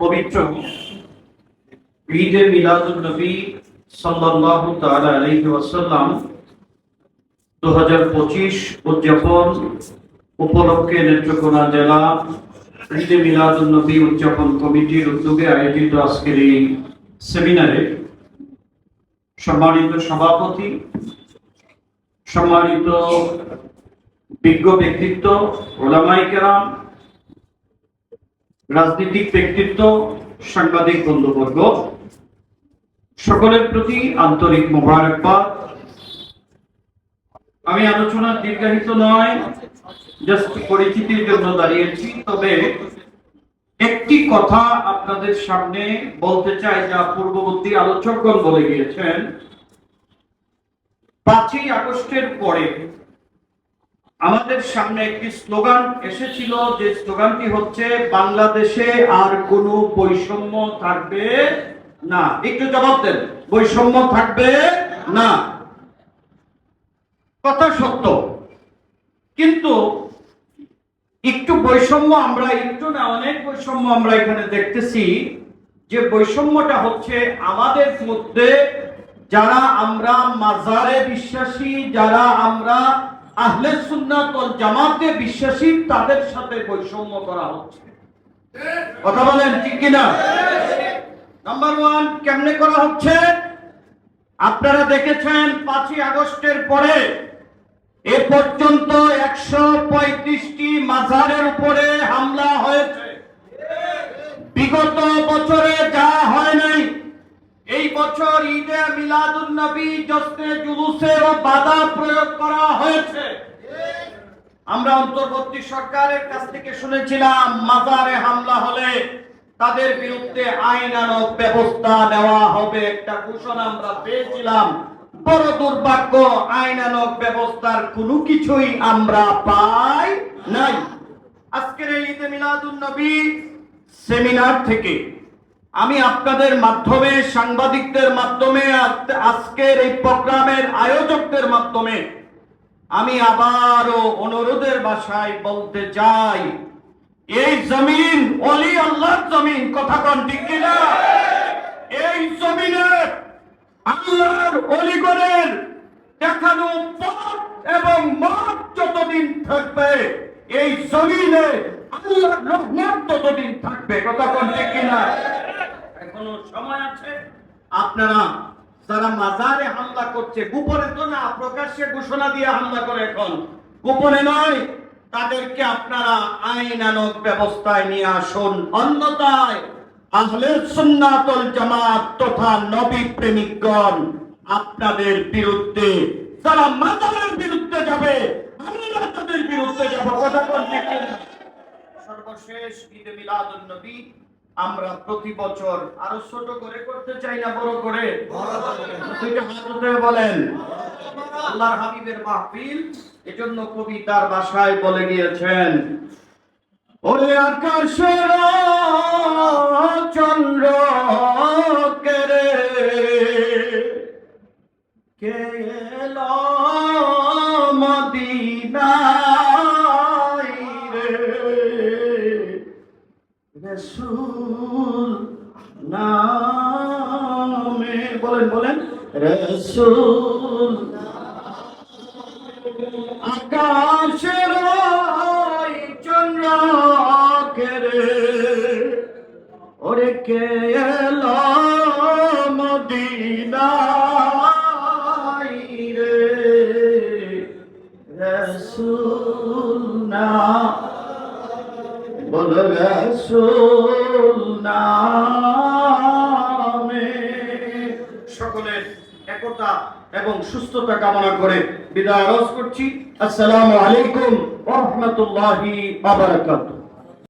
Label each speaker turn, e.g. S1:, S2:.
S1: পবিত্র ঈদে মিলাদুল নবী সাল্লাল্লাহু তাআলা আলাইহি ওয়াসাল্লাম 2025 উদযাপন উপলক্ষে নেত্রকোনা জেলা ঈদে মিলাদুল নবী উদযাপন কমিটির উদ্যোগে আয়োজিত আজকের এই সেমিনারে সম্মানিত সভাপতি, সম্মানিত বিজ্ঞ ব্যক্তিত্ব ওলামাই কেরাম রাজনৈতিক ব্যক্তিত্ব, সাংবাদিক বন্ধুবর্গ, সকলের প্রতি আন্তরিক মোবারকবাদ। আমি আলোচনা দীর্ঘায়িত নয় জাস্ট পরিচিতির জন্য দাঁড়িয়েছি, তবে একটি কথা আপনাদের সামনে বলতে চাই, যা পূর্ববর্তী আলোচকগণ বলে গিয়েছেন। পাঁচই আগস্টের পরে আমাদের সামনে একটি স্লোগান এসেছিল, যে স্লোগানটি হচ্ছে, বাংলাদেশে আর কোনো বৈষম্য থাকবে না। একটু জবাব দেন, বৈষম্য থাকবে না। কথা সত্য। কিন্তু একটু বৈষম্য আমরা, একটু না, অনেক বৈষম্য আমরা এখানে দেখতেছি, যে বৈষম্যটা হচ্ছে আমাদের মধ্যে যারা আমরা মাজারে বিশ্বাসী, যারা আমরা আহলে সুন্নাত ওয়াল জামাতে বিশ্বাসী তাদের সাথে বৈষম্য করা হচ্ছে। কথা বলেন ঠিক কিনা? নাম্বার ওয়ান কেমনে করা হচ্ছে? আপনারা দেখেছেন পাঁচই আগস্টের পরে এ পর্যন্ত একশো পঁয়ত্রিশটি মাজারের উপরে হামলা হয়েছে। বিগত বছরে এই বছর ঈদে মিলাদুন নবী জশ্নে জুলুসেরও বাধা প্রয়োগ করা হয়েছে। আমরা অন্তর্বর্তী সরকারের কাছ থেকে শুনেছিলাম, মাজারে হামলা হলে তাদের বিরুদ্ধে আইনানক ব্যবস্থা নেওয়া হবে একটা ঘোষণা আমরা পেয়েছিলাম। বড় দুর্ভাগ্য আইনানক ব্যবস্থার কোনো কিছুই আমরা পাই নাই। আজকের ঈদে মিলাদুন নবী সেমিনার থেকে আমি আপনাদের মাধ্যমে, সাংবাদিকদের মাধ্যমে, আজ- আজকের এই প্রোগ্রামের আয়োজকদের মাধ্যমে আমি আবারও অনুরোধের ভাষায় বলতে চাই, এই জমিন, অলি আল্লাহর জমিন, কথা কন, ঠিক কিনা? এই জমিনে আল্লাহর অলিগণের দেখানো পথ এবং মত যতদিন থাকবে, এই জমিনে আল্লাহর রহমত ততদিন থাকবে, কথা কন, ঠিক কিনা? এখনও সময় আছে? আপনারা যারা মাজারে হামলা করছে, গোপনে তো না, প্রকাশ্যে ঘোষণা দিয়ে হামলা করে এখন। গোপনে নয়, তাদেরকে আপনারা আইনানক ব্যবস্থায় নিয়ে আসুন। অন্যথায় আহলে সুন্নাতুল জামাত তথা নবী প্রেমিকগণ আপনাদের বিরুদ্ধে, যারা মাজারের বিরুদ্ধে যাবে, আমরা তাদের বিরুদ্ধে যাব। কথা কিনা? সর্বশেষ ঈদে মিলাদুন নবী আমরা প্রতি বছর আরও ছোট করে করতে চাই না, বড় করে। বলেন। আল্লাহর হাবিবের মাহফিল, এজন্য কবি তার ভাষায় বলে গিয়েছেন, ওরে আকাশের চন্দ্র কেরে কে এলো মদিনায় রে? নামে বলেন বলেন রসুল বল রসুল নামে। সকলের একতা এবং সুস্থতা কামনা করে বিদায় আরজ করছি। আসসালামু আলাইকুম ওয়া রাহমাতুল্লাহি